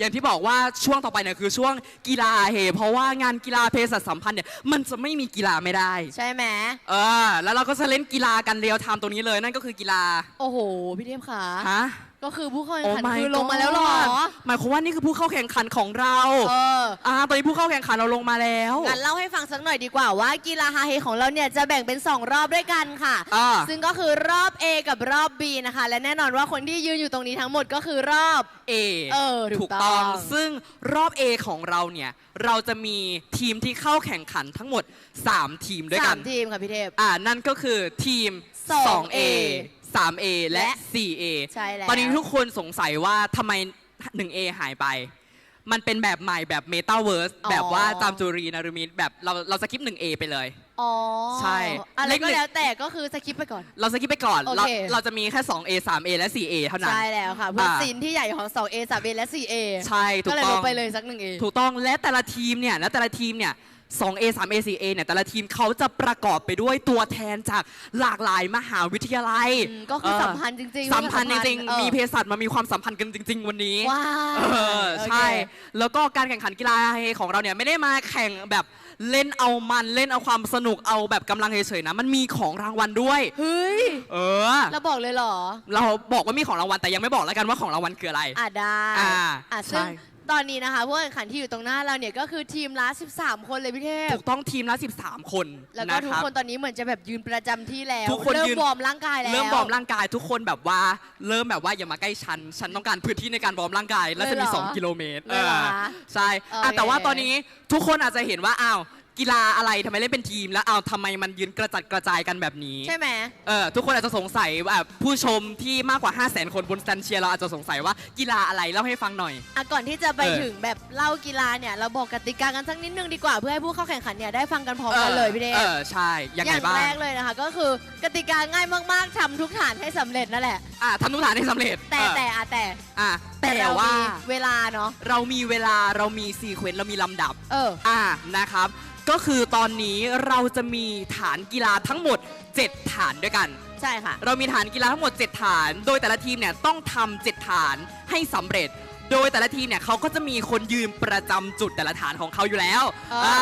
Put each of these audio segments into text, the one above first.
อย่างที่บอกว่าช่วงต่อไปเนี่ยคือช่วงกีฬาเฮเพราะว่างานกีฬาเภสัชสัมพันธ์เนี่ยมันจะไม่มีกีฬาไม่ได้ ใช่ไหมเออ แล้วเราก็จะเล่นกีฬากันเรียลไทม์ตรงนี้เลยนั่นก็คือกีฬา โอ้โห พี่เทพขาฮะ ก็คือผู้เข้าแข่โอ้งขัน my คือลงมาแล้วเหรอ god หมายความว่านี่คือผู้เข้าแข่งขันของเราเออ อ่าตอนนี้ผู้เข้าแข่งขันเราลงมาแล้ว งั้นเล่าให้ฟังสักหน่อยดีกว่าว่ากีฬาฮาเฮของเราเนี่ยจะแบ่งเป็น 2 รอบด้วยกันค่ะ อ่า ซึ่งก็คือรอบ A กับรอบ B นะคะ และแน่นอนว่าคนที่ยืนอยู่ตรงนี้ทั้งหมดก็คือรอบ A เออถูถูกกต้ต้ออง ง ซึ่งรอบ A ของเราเนี่ย เราจะมีทีมที่เข้าแข่งขันทั้งหมด 3 ทีมด้วยกัสาน มทีมค่ะพี่เทพ อ่า นั่นก็คือทีม 2A 2A 3A และ และ 4A ใช่แล้ว ตอนนี้ทุกคนสงสัยว่าทำไม 1A หายไป มันเป็นแบบใหม่แบบ Metaverse อ๋อ แบบว่าจามจุรีนารุมิตแบบเราเราสกิป 1A ไปเลย อ๋อใช่อะไรก็เล็กๆแล้วแต่ก็คือสกิปไปก่อน เราสกิปไปก่อนโอเราเค เราจะมีแค่ 2A 3A และ 4A เท่านั้น ใช่แล้วค่ะเพื่ออ่าซีนที่ใหญ่ของ 2A 3A และ 4A ใช่ถูก็กเลยต้ลองง ไปเลยสักหนึ่ง A ถูกต้องและแต่ละทีมเนี่ยและแต่ละทีมเนี่ย 2A 3A 4A เนี่ยแต่ละทีมเขาจะประกอบไปด้วยตัวแทนจากหลากหลายมหาวิทยาลัยอืมก็คือสัมพันธ์จริงๆสัมพันธ์จริงเออ ๆมีเภสัชมามีความสัมพันธ์กันจริง ๆ วันนี้ ว้าเออโอเค ใช่ แล้วก็การแข่งขันกีฬาของเราเนี่ยไม่ได้มาแข่งแบบเล่นเอามันเล่นเอาความสนุกเอาแบบกำลังเฉยๆนะมันมีของรางวัลด้วย เฮ้ย เออ เราบอกเลยเหรอ เราบอกว่ามีของรางวัลแต่ยังไม่บอกแล้วกันว่าของรางวัลคืออะไร อะได้อ่าอะใช่ซึ่ง ตอนนี้นะคะผู้แข่งขันที่อยู่ตรงหน้าเราเนี่ยก็คือทีมละ 13 คนเลยพี่เทพ ถูกต้องทีมละ 13 คนแล้วก็นะทุกครับ คนตอนนี้เหมือนจะแบบยืนประจำที่แล้ว ทุกคนเริ่มยืน วอร์มร่างกายแล้ว เริ่มวอร์มร่างกายทุกคนแบบว่าเริ่มแบบว่าอย่ามาใกล้ฉัน ฉันต้องการพื้นที่ในการวอร์มร่างกาย แล้วจะมี เลยเหรอ2 กิโลเมตรเลยเหรอเออคะใช่อะโอเค แต่ว่าตอนนี้ทุกคนอาจจะเห็นว่าอ้าว กีฬาอะไรทำไมเล่นเป็นทีม แล้วอ้าวทำไมมันยืนกระจัดกระจายกันแบบนี้ใช่ไหม เออทุกคนอาจจะสงสัยแบบผู้ชมที่มากกว่า 5 0 0 0 0 0 คนบนสแตนเชียร์เราอาจจะสงสัยว่ากีฬาอะไรเล่าให้ฟังหน่อย อะก่อนที่จะไปเออถึงแบบเล่ากีฬาเนี่ย เราบอกกติกากันสักนิดนึงดีกว่าเพื่อให้ผู้เข้าแข่งขันเนี่ยได้ฟังกันพร้อมกันเลยพี่เทพเออใช่ยังอไงย่างบ้างแรกเลยนะคะ ก็คือกติกาง่ายมากๆทำทุกฐานให้สำเร็จนั่นแหละ อะทำทุกฐานให้สำเร็จแต่เออแต่อะแต่ อะ แต่เราว่า มีเวลาเนาะ เรามีเวลาเรามีซีเควนต์เรามีลำดับ เออ อ่านะครับ ก็คือตอนนี้เราจะมีฐานกีฬาทั้งหมด 7 ฐานด้วยกัน ใช่ค่ะ เรามีฐานกีฬาทั้งหมด 7 ฐาน โดยแต่ละทีมเนี่ยต้องทำ7ฐานให้สำเร็จ โดยแต่ละทีมเนี่ยเขาก็จะมีคนยืนประจำจุดแต่ละฐานของเขาอยู่แล้วเอออ่่า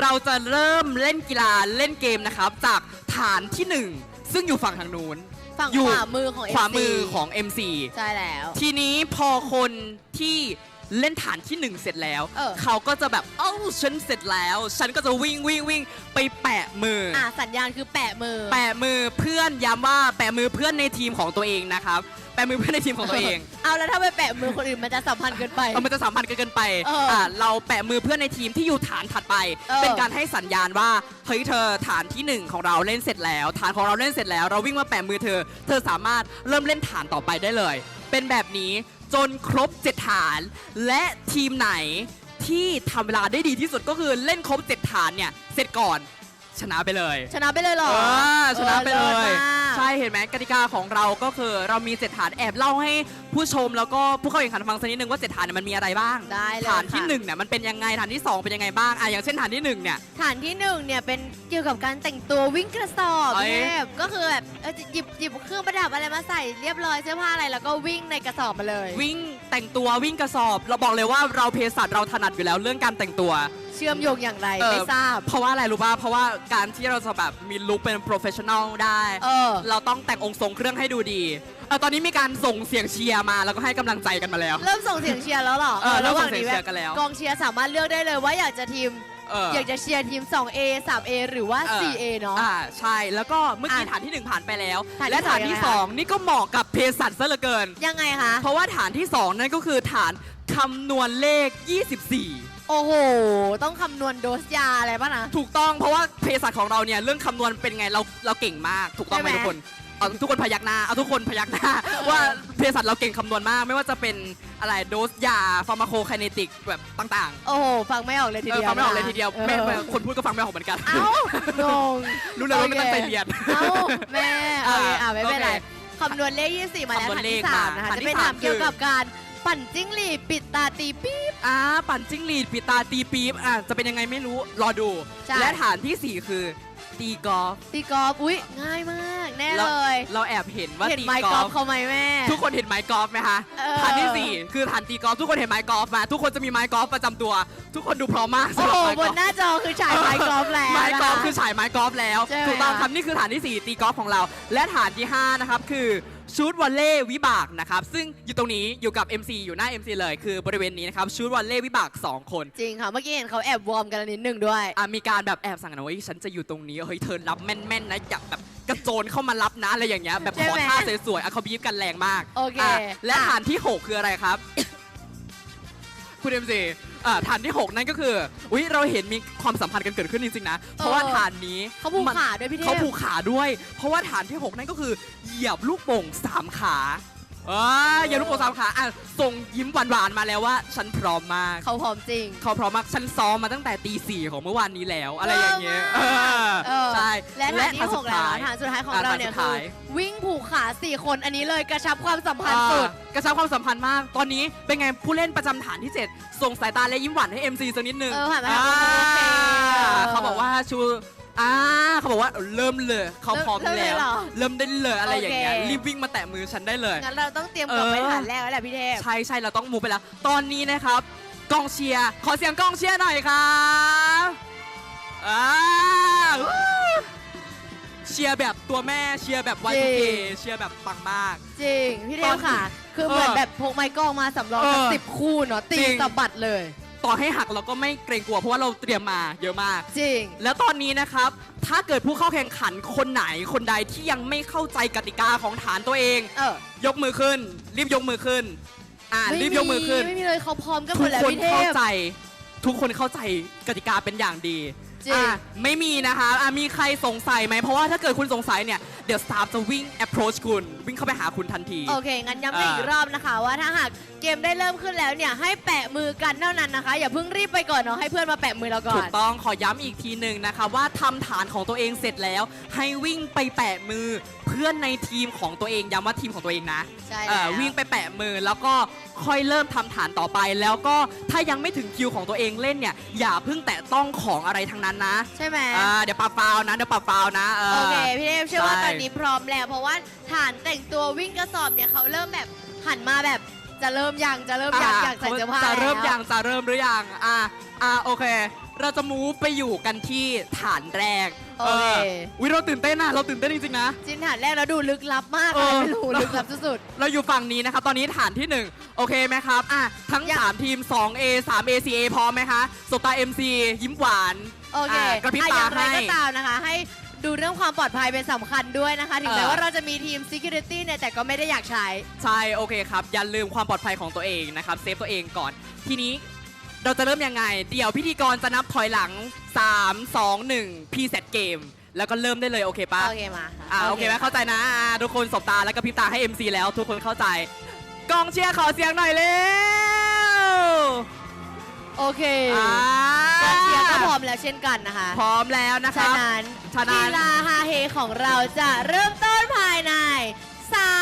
เราจะเริ่มเล่นกีฬาเล่นเกมนะครับ จากฐานที่1ซึ่งอยู่ฝั่งทางนู้น ฝั่งอยู่ ขวามือของขวา FC มือของ MC ใช่แล้ว ทีนี้พอคนที่เล่นฐานที่หนึ่งเสร็จแล้วเออเขาก็จะแบบเอ้าฉันเสร็จแล้ว ฉันก็จะวิ่งวิ่งวิ่งไปแปะมือออะสัญญาณคือแปะมือ แปะมือเพื่อนย้ำว่าแปะมือเพื่อนในทีมของตัวเองนะครับแปะมือเพื่อนในทีมของตัวเองเอาแล้วถ้าไปแปะมือคนอื่นมันจะสัมพันธ์เกินไป เออมันจะสัมพันธ์กันเกินไปเอออะเราแปะมือเพื่อนในทีมที่อยู่ฐานถัดไป เออ เป็นการให้สัญญาณว่าเฮ้ยเธอฐานที่หนึ่งของเราเล่นเสร็จแล้ว ฐานของเราเล่นเสร็จแล้ว เราวิ่งมาแปะมือเธอ เธอสามารถเริ่มเล่นฐานต่อไปได้เลย เป็นแบบนี้จนครบ7ฐาน และทีมไหนที่ทำเวลาได้ดีที่สุดก็คือเล่นครบ7ฐานเนี่ยเสร็จก่อน ชนะไปเลย ชนะไปเลยเหรอเออชนะไปเลออยศมาก ใช่เห็นไหมกติกาของเราก็คือเรามีเจ็ดฐานแอบเล่าให้ผู้ชมแล้วก็ผู้เข้าแข่งขันฟังสักนิดนึงว่าเจ็ดฐานเนี่ยมันมีอะไรบ้างได้เลยฐานที่ค่ะ หนึ่งเนี่ยมันเป็นยังไงฐานที่สองเป็นยังไงบ้างอะอย่างเช่นฐานที่หนึ่งเนี่ย ฐานที่หนึ่งเนี่ยเป็นเกี่ยวกับการแต่งตัววิ่งกระสอบเอ้ยเทพก็คือแบบเออหยิบหยิบเครื่องประดับอะไรมาใส่เรียบร้อยเสื้อผ้าอะไรแล้วก็วิ่งในกระสอบมาเลย วิ่งแต่งตัววิ่งกระสอบ เราบอกเลยว่าเราเภสัชเราถนัดอยู่แล้วเรื่องการแต่งตัว เชื่อมโยงอย่างไรเออไม่ทราบ เพราะว่าอะไรรู้ป่ะ เพราะว่าการที่เราจะแบบมีลุคเป็น professional ได้ เออ เราต้องแต่งองค์ทรงเครื่องให้ดูดีเออตอนนี้มีการส่งเสียงเชียร์มา แล้วก็ให้กำลังใจกันมาแล้ว เริ่มส่งเสียงเชียร์แล้วเหรอเออเริ่มระหว่างส่งเสียงนี้เชียร์กันแล้ว กองเชียร์สามารถเลือกได้เลยว่าอยากจะทีมเออ อยากจะเชียร์ทีม 2A 3A หรือว่า เออ 4A เนาะ อ่าใช่ แล้วก็เมื่อกี้อะฐานที่หนึ่งผ่านไปแล้ว ฐานที่และฐานที่สองยังไงสองนี่ก็เหมาะกับเภสัชซะเหลือเกิน ยังไงคะ เพราะว่าฐานที่2นั่นก็คือฐานคำนวณเลข 24 โอ้โห ต้องคำนวณโดสยาอะไรป่ะนะ ถูกต้องเพราะว่าเภสัชของเราเนี่ยเรื่องคำนวณเป็นไงเราเราเก่งมาก ถูกต้องไหมใช่ไหม ทุกคนเอาทุกคนพยักหน้าเอาทุกคนพยักหน้า ว่าเภสัชเราเก่งคำนวณมาก ไม่ว่าจะเป็นอะไรโดสยาฟาร์มาโคไคเนติกแบบต่างโอ้โห ฟังไม่ออกเลยๆทีเออเดียวฟังไม่ออกเลยทีเดียวไม่ออไม่คนพูดก็ฟังไม่ออกเหมือนกัน เอ้างง รู้เลยว่าไม่ตั้งใจเรียน เอ้าแม่โอเคอะไม่เป็นไร โอเคคำนวณเลข 24 มาแล้วคำนวณฐานเลที่ขสามมานะคะ ฐานจะที่เป็นสามถามเกี่ยวคือกับการ ปั่นจิ้งหรีดปิดตาตีปี๊บ อ่าปั่นจิ้งหรีดปีตาตีปี๊บอะจะเป็นยังไงไม่รู้รอดู ใช่ และฐานทีสี่4คือตีกอล์ฟตีกอล์ฟอุ้ยง่ายมากแน่เราเลย เราแอบเห็นว่าเห็นตีไม้กกออล์ล์ฟฟเขาไหมแม่ ทุกคนเห็นไม้กอล์ฟไหมคะเออ ฐานที่สี่คือฐานตีกอล์ฟทุกคนเห็นไม้กอล์ฟมาทุกคนจะมีไม้กอล์ฟประจำตัว ทุกคนดูพร้อมมากโอ้สำหโหรับไม้กบอนล์ฟ หน้าจอคือฉายไม้กอล์ฟแล้วไม้กอล์ฟนะคะคือฉายไม้กอล์ฟแล้วใช่ไหมถูกต้องคะครับนี่คือฐานที่ 4 ตีกอล์ฟของเรา และฐานที่ 5 นะครับ คือ ชูดวอลเล่วิบากนะครับซึ่งอยู่ตรงนี้อยู่กับ MC อยู่หน้า MC เลยคือบริเวณนี้นะครับชูดวอลเล่วิบาก 2 คนจริงค่ะ เมื่อกี้เห็นเขาแอบวอร์มกันนิดหนึ่งด้วยอะมีการแบบแอบสั่งนะว่าเฮ้ยฉันจะอยู่ตรงนี้เฮ้ยเธอรับแม่นๆนะอย่าแบบกระโจนเข้ามารับนะอะไรอย่างเงี้ยแบบใช่ขอไหมท่าสวยๆอะเขาบีบกันแรงมากโอเคอะและอะฐานที่ 6 คืออะไรครับ คุณเอ็มซีอ่าฐานที่ 6 นั่นก็คือ อุ้ยเราเห็นมีความสัมพันธ์กันเกิดขึ้นจริงๆนะ เพราะว่าฐานนี้เขาผูกมันขาด้วยพี่เทเขาพผูกขาด้วย เพราะว่าฐานที่ 6 นั่นก็คือเหยียบลูกโป่งสามขาอ่า เหยียบลูกโป่งสามขาอะส่งยิ้มหวานๆมาแล้วว่า ฉันพร้อมมากเขาพร้อมจริง เขาพร้อมมากฉันซ้อมมาตั้งแต่ตีสี่ของเมื่อวานนี้แล้ว อะไรอย่างเงี้ยเออเออเออใช่และฐานที่หกแล้วท้ายฐานสุดท้ายของอะเราเนี่ยฐานสุดคืท้าอยวิ่งผูกขาสี่คนอันนี้เลยกระชับความสัมพันธ์อ่าสุด กระชับความสัมพันธ์มาก ตอนนี้เป็นไงผู้เล่นประจำฐานที่ 7 ส่งสายตาและยิ้มหวานให้ MC สักนิดนึงเออหันมาทางอ่าโอเคเขาบอกว่าชู อ่าเขาบอกว่าเริ่มเลยเขาพร้อมเริ่มเลยแล้ว เหรอเริ่มได้เลยอะไรอย่างเงี้ยโอเค รีบวิ่งมาแตะมือฉันได้เลย งั้นเราต้องเตรียมกลับไปเออ ฐานแรกแล้วแหละพี่เทพ ใช่ใช่เราต้องมูฟไปแล้ว ตอนนี้นะครับกองเชียร์ขอเสียงกองเชียร์หน่อยครับอ่าวู้เชียร์แบบตัวแม่เชียร์แบบ Y2K จริง เชียร์แบบปังมาก จริง พี่เทตอพนค่ะ คือเหมือนแบบพกไม้กล้องมาสำรองเออสิบคู่เนาะตีจริงสะบัดเลย ต่อให้หักเราก็ไม่เกรงกลัวเพราะว่าเราเตรียมมาเยอะมาก จริง แล้วตอนนี้นะครับ ถ้าเกิดผู้เข้าแข่งขันคนไหนคนใดที่ยังไม่เข้าใจกติกาของฐานตัวเอง เออยกมือขึ้น รีบยกมือขึ้น อ่าไม่รีบยกมือขึ้น ไม่มีเลยเขาพร้อมกันหมทุดกแล้วคนพี่เทเข้าพ ใจ ทุกคนเข้าใจกติกาเป็นอย่างดีจริง อะไม่มีนะคะอะมีใครสงสัยไหมเพราะว่าถ้าเกิดคุณสงสัยเนี่ย เดี๋ยวสตาฟจะวิ่ง approach คุณ วิ่งเข้าไปหาคุณทันที โอเค งั้นย้ำกันอ่าอีกรอบนะคะ ว่าถ้าหากเกมได้เริ่มขึ้นแล้วเนี่ยให้แปะมือกันเท่านั้นนะคะ อย่าเพิ่งรีบไปก่อนเนาะให้เพื่อนมาแปะมือเราก่อถูน กต้องขอย้ำอีกทีหนึ่งนะคะว่าทำฐานของตัวเองเสร็จแล้ว ให้วิ่งไปแปะมือเพื่อนในทีมของตัวเองย้ำว่าทีมของตัวเองนะใช่เอ่แล้อววิ่งไปแปะมือแล้วก็ ค่อยเริ่มทำฐานต่อไป แล้วก็ถ้ายังไม่ถึงคิวของตัวเองเล่นเนี่ยอย่าเพิ่งแตะต้องของอะไรทั้งนั้นนะใช่ไหมอ่าเดี๋ยวปาฟาวนะเดี๋ยวปาฟาวนะเออโอเคพี่เทพเชื่อว่าใช่ตอนนี้พร้อมแล้ว เพราะว่าฐานแต่งตัววิ่งกระสอบเนี่ยเขาเริ่มแบบหันมาแบบจะเริ่มยังจะเริ่มยังอยากใส่เสื้อผ้าจะเริ่มแล้วยังจะเริ่มหรือยังอ่าอ่าโอเค เราจะมูฟไปอยู่กันที่ฐานแรกโอเค วิเราตื่นเต้นนะเราตื่นเต้นจริงๆนะ จินฐานแรกแล้วดูลึกลับมากเอเลยอไม่รู้ลึกลับสุด เราอยู่ฝั่งนี้นะครับ ตอนนี้ฐานที่ 1 โอเคไหมครับอะทั้ง อยาก 3 ทีม 2A 3A 4A พร้อมไหมคะสบตา MC ยิ้มหวานๆโอเคอ่ากระพริบอ่ตาอย่างไรให้ ก็ตามนะคะ ให้ดูเรื่องความปลอดภัยเป็นสำคัญด้วยนะคะ ถึงแม้เออ ว่าเราจะมีทีม security เนี่ยแต่ก็ไม่ได้อยากใช้ ใช่ โอเคครับ อย่าลืมความปลอดภัยของตัวเองนะครับ เซฟตัวเองก่อน ทีนี้ เราจะเริ่มยังไง เดี๋ยวพิธีกรจะนับถอยหลัง 3 2 1 พีเซตเกม แล้วก็เริ่มได้เลยโอเคปะโอเคมาค่ะอ่าโอเคไหมเข้าใจนะอ่าทุกคนสบตาแล้วก็พริบตาให้ MC แล้ว ทุกคนเข้าใจ กองเชียร์ขอเสียงหน่อยเร็วโอเคอ่ากองเชียร์ก็พร้อมแล้วเช่นกันนะคะพร้อมแล้วนะคฉะรับนั้นฉะนั้นกีฬาฮาเฮของเราจะเริ่มต้นภายใน3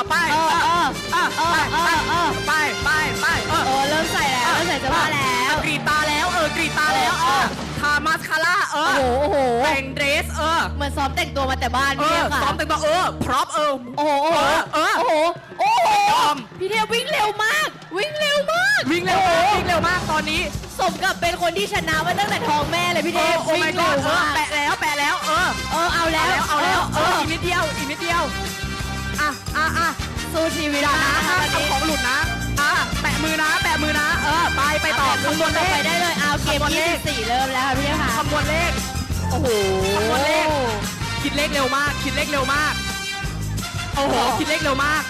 เอาไปเออเอออะเออเออเออไปไปไปเออโอ้เริ่มใส่แล้วเริ่มใส่เสื้อผ้าแล้วกรีดตาแล้วเออกรีดตาแล้วเออทามาสคาร่าเอโอ้อโหโอ้โหแต่งเดรสเออเหมือนซ้อมแต่งตัวมาแต่บ้านเอพี่เทอพค่ะซ้อมแต่งตัวเออพร็อพเออ โอ้โหโอ้โหเออโอ้โหโอ้โหยอม พี่เทพวิ่งเร็วมาก วิ่งเร็วมากวิ่งเร็วมากวิ่งเร็วมากตอนนี้สมกับเป็นคนที่ชนะมาตั้งแต่ท้องแม่เลยพี่เทอพโอ้วิ่ง my เร็ god วเออมากแปะแล้วแปะแล้วเออ เออเอาแล้วเอาแล้วเอเอออีกนิดเดียวอีกนิดเดียว อะอะอะสู้ชีวิตอย่านะนะคะห้ามวันนี้ทำของหลุดนะอะแปะมือนะแปะมือนะ เออ ไปไปต่อคำนวณเลไปขได้เลยเอาเกมคำนวณเลข24เริ่มแล้วค่ะพี่เทพค่ะคำนวณเลข โอ้โหคำนวณเลข คิดเลขเร็วมาก คิดเลขเร็วมาก โอ้โห คิดเลขเร็วมาก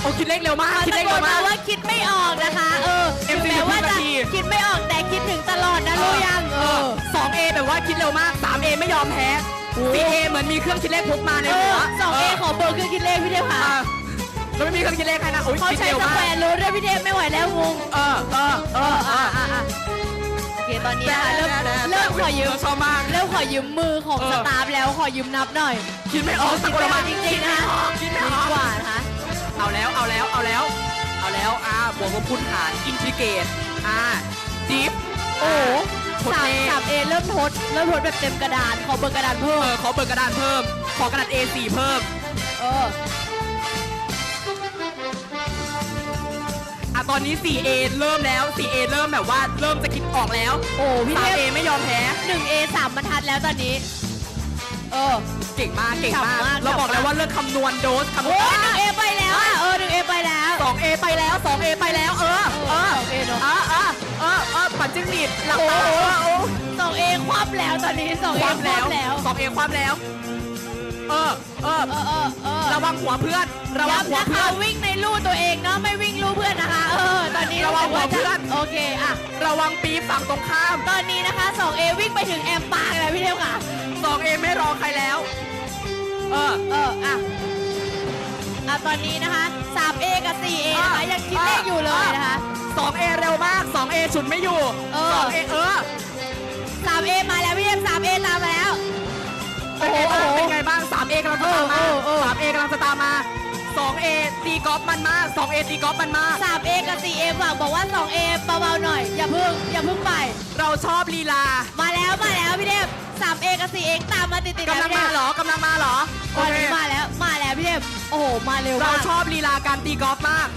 โอ้คิดเลขเร็วมากคิดเลขตะโกเร็นวมามาว่ากคิดไม่ออกนะคะ เออเอ็ถึมงซีแม้ว่านาจะทีคิดไม่ออกแต่คิดถึงตลอดนะรู้ยังเออสองเอแบบว่าคิดเร็วมากสามเอไม่ยอมแพ้ สี่เอเหมือนมีเครื่องคิดเลขพกมาในเอหัอวสองเอขอเบอร์เครื่องคิดเลขพี่เทพค่ะอะแล้วไม่มีเครื่องคิดเลขให้นะโอ้ยเขาคิดใช้เร็วสมาแควกร์รูทด้วยพี่เทพไม่ไหวแล้วงงเออเออเออเอออะอะโอเคตอนนี้นะคะเริ่มเริ่มขอยืมชอบมาก เริ่มขอยืมมือของเออ สตาฟแล้วขอยืมนับหน่อยคิดไม่ออกสักคนละมาจริงๆนะคิดไม่ดีออก กว่านะคะเอาแล้วเอาแล้วเอาแล้ว เอาแล้วอ่าบวกลบคูณหารอินทิเกรตอ่าดิฟโอ้โห โคตรสามเท่สามเอเริ่มทดเริ่มทดแบบเต็มกระดานขอเบอร์กระดานเอเพิ่มอขอเบิกกระดานเพิ่ม ขอกระดาษ A4 เพิ่มเอออะตอนนี้ 4A เริ่มแล้ว 4A เริ่มแบบว่าเริ่มจะคิดออกแล้วโอ้พี่เทพ 3A ไม่ยอมแพ้ หนึ่งเอสามบรรทัดแล้วตอนนี้ เออ เก่งมากเก่งมากฉ่ำมากเราบอกฉ่ำมาก แล้วว่าเรื่องคำนวณโดสคำนโอ้วยณหนึ่งเอไปแล้วอะเออหนึ่งเอไป แล้วสอง A ไปแล้ว 2A ไปแล้ว เออเออสองเอเออเออเออเออปัดจิ้งหรีดหลับตาโอ้โหสองเอคว่ำแล้วตอนนี้สองคเอคว่ำแล้วสอง A ความแล้ว เออเออเออเออระวังหัวเพื่อนระวังหัวเพื่อนวิ่งในลู่ตัวเองเนาะไม่วิ่งลู่เพื่อนนะคะ เออ ตอนนี้ระวังหัวเพื่อนโอเคอะระวังปี๊บฝั่งตรงข้าม ตอนนี้นะคะ 2A วิ่งไปถึงแอมปางแล้วพี่เทพค่ะ 2A ไม่รอใครแล้ว เออเอออะอะตอนนี้นะคะ กับ 4A นะคะยังคิดเลขอยู่เลยนะคะ 2A เร็วมาก 2A ฉุดไม่อยู่เออ 2A เออ 3A มาแล้วพี่เทพ 3A ตามมาแล้ว เป็นไงบ้างโอ้โหเป็นไงบ้าง 3A กำลังจะตามมาเออเออเออ 3A กำลังจะตามมา 2A ตีกอล์ฟมันมาก 2A ตีกอล์ฟมันมาก 3A กับ 4A ฝากบอกว่า 2A เบาๆหน่อย อย่าเพึ่ง อย่าเพึ่งไป เราชอบลีลา มาแล้ว มาแล้วพี่เทพ 3A กับ 4A ตามมาติดๆกำลังพี่มาเทพเหรอกำลังมาเหรอตอนนี้โอเคมาแล้วมาแล้วพี่เทพโอ้โหมาเร็วเรามากชอบลีลาการตีกอล์ฟมาก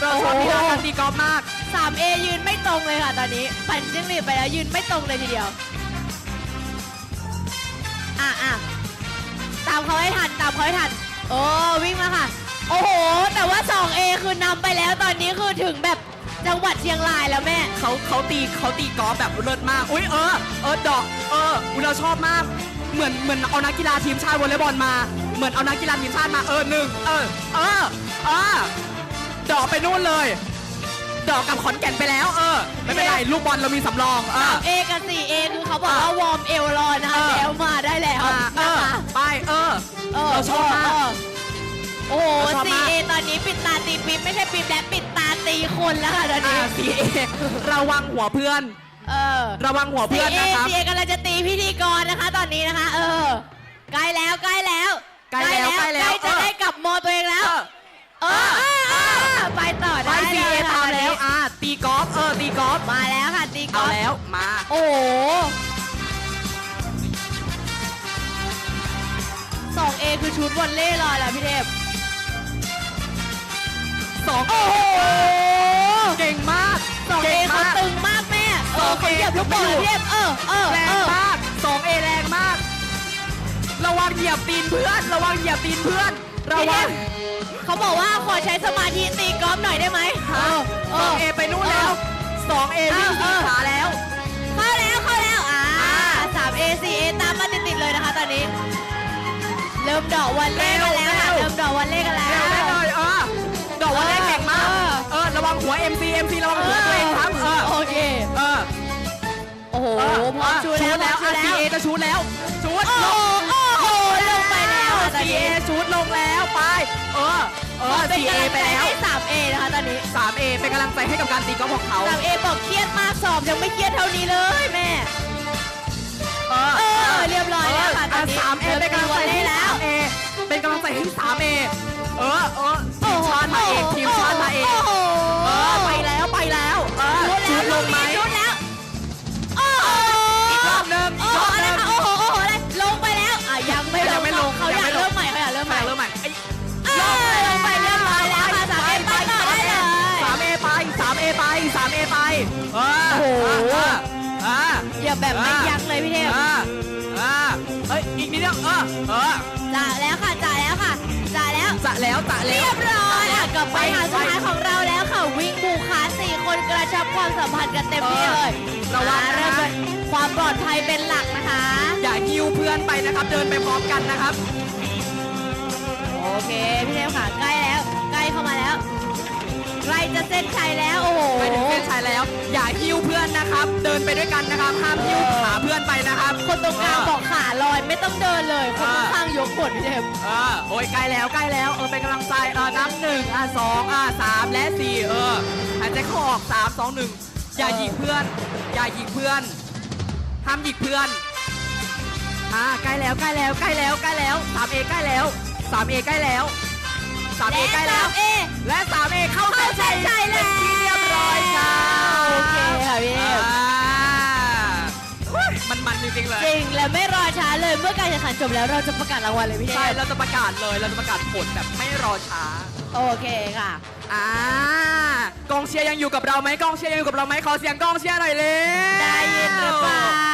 เราชอบโอ้โหลีลาการตีกอล์ฟมาก 3A ยืนไม่ตรงเลยค่ะตอนนี้ปั่นจิ้งหรีดไปแล้วยืนไม่ตรงเลยทีเดียวอะอะตามเขาให้ทันตามเขาให้ทันโอ้วิ่งมาค่ะ โอ้โห แต่ว่า 2A คือนำไปแล้วตอนนี้คือถึงแบบ จังหวัดเชียงรายแล้วแม่เขาเขาตีเขาตีกอล์ฟแบบเลิศมาก อุ้ยเออเออดอกเอออุ๊ยเราชอบมาก เหมือนเหมือนเอานักกีฬาทีมชาติวอลเลย์บอลมา เหมือนเอานักกีฬาทีมชาติมาเออหนึ่งเออเออเออดอกไปนู่นเลย ดอกกับขอนแก่นไปแล้ว เออ ไม่เป็นไรลูกบอลเรามีสำรองเออ 3A กับ 4A คือเขาบอกว่าวอร์มเอวรอนะคะเออ แล้วมาได้แล้วอ่าเอนะอคะไปเออเออเราชอบมากเโอ้โหเราชอบมาก 4A ตอนนี้ปิดตาตีปิ๊บไม่ใช่ปิ๊บและปิดตา ตีคนแล้วค่ะตอนอ่านี้ ซีเอระวังหัวเพื่อน เออระวังหัวเพื่อน 4A นะครับ 4A กำลังจะตีพิธีกรนะคะ ตอนนี้นะคะ เออ ใกล้แล้วใกล้แล้วใกล้แล้วใกล้แล้วใกล้จะเออ ได้กลับมอตัวเองแล้ว เออเออเออเออไปต่อไปได้ซีเอเลยตามค่ะแล้วอ่าตีกอล์ฟเออตีกอล์ฟมาแล้วค่ะตีกอเอาล์ฟแล้วมาโอ้โหสองเอคือชุดวอลเล่ลอยแล้วพี่เทพ สองโอ้โหเก่งมากสองเอก่งเขามากตึงมากแม่เออ 2A เขาเหยียบลูกบอลเลยพี่เทพเออเออแรงเออมากสองเอแรงมาก ระวังเหยียบตีนเพื่อน ระวังเหยียบตีนเพื่อน ระวังเขาบอกว่าขอใช้สมาธิตีกอล์ฟหน่อยได้ไหมฮะเอสองอเอไปนู่นแล้วสองเอวิ่งเอตีอขาแล้วเข้าแล้วเข้าแล้วอ่าสามเอสี่เอตามมาติดๆเลยนะคะตอนนี้ เริ่มดอกวันเล่กันแล้วค่ะเร็วเริ่มดอกวันเล่กันแล้ว หัว MC MC ระวังหัวตัวเองครับเออโอเคเออโอ้โหเออพร้อมชูแล้วแล้วพร้อมชูซีแล้วเอจะชูแล้วชูดโอ้โหโอ้โหลงไปแล้วค่ะตอนซีนี้เอชูดลงแล้วไป เออเออเป็นซีเอกำลังไปใจแล้วให้สามเอนะคะตอนนี้ 3A เป็นกำลังใจให้กับการตีกอล์ฟของเขาสามเอบอกเครียดมากสอบยังไม่เครียดเท่านี้เลยแม่เออเออเรียบร้อยแล้วค่ะตอนนี้สามเอเริ่มเป็นกำลังใจตีวอลเล่ให้แล้สาวมเอเป็นกำลังใจให้สามเอเออเออทีมชาติมาเองทีมชาติมาเอง ล้วดลงไหมชุดแล้ว โอ้โหอีกรอบหนึ่งอีโอ้กโหรอบหอะไรนึ่ง คะโอ้โห โอ้โห อะไร ลงไปแล้ว อะ ยังไม่ลยังงไม่ลงเขาอยากยังไม่ลง เริ่มใหม่เขาอยากเริ่มใหม่ เริ่มใหม่ไอ้เออลงไปเรียบร้อยแล้วค่ะสามเอไปต่อได้เลย สามเอไปสามเอไปสามเอไปเออโอ้โห เออเออ อย่าแบบไม่ยั้งเลยพี่เทพเออเออเอ้ย อีกนิดเดียวเออเออจ่าแล้วค่ะจ่าแล้วค่ะจ่าแล้ว จะแล้วจะแล้เรีวยบร้อยอะกลับไปหาสุดท้ายของเราแล้ คนกระชับความสัมพันธ์กันเต็มที่เลยระวังอ่านะเริ่มเลยความปลอดภัยเป็นหลักนะคะ อย่าหิ้วเพื่อนไปนะครับ เดินไปพร้อมกันนะครับ โอเค พี่เทพค่ะ ใกล้แล้ว ใกล้เข้ามาแล้วใกล้ จะเส้นชัยแล้วโอ้โหไปถึงเส้นชัยแล้ว อย่าหิ้วเพื่อนนะครับ เดินไปด้วยกันนะครับห้ามหิ้วขาเพื่อนไปนะครับคนตรงกลางบอกขาลอยไม่ต้องเดินเลยคนเออข้างๆยกขวดพี่เทพเออโอ้ยใกล้แล้วใกล้แล้วเออเป็นกำลังใจเออนับหนึ่งอะสองอะสามและสี่เออหายใจเข้าออกสามสองหนึ่งอย่าหยิกเพื่อน อย่าหยิกเพื่อนห้ามหยิกเพื่อนอ่าใกล้แล้วใกล้แล้วใกล้แล้วใกล้แล้วสามเอใกล้แล้วสามเอใกล้แล้ว สามเอใกล้แล้วเอและสามเอเข้าเข้าเส้นชัยแล้วเป็นที่เรียบร้อยค่ะโอเคค่ะพี่ อ่ามันมันจริงๆเลย จริงและไม่รอช้าเลยเมื่อการแข่งขันจบแล้วเราจะประกาศรางวัลเลยพี่เทใช่ พเราจะประกาศเลย เราจะประกาศผลแบบไม่รอช้า โอเคค่ะ อ่ากองเชียร์ยังอยู่กับเราไหมกองเชียร์ยังอยู่กับเราไหมขอเสียงกองเชียร์หน่อยเลยได้ยินหรือเปล่า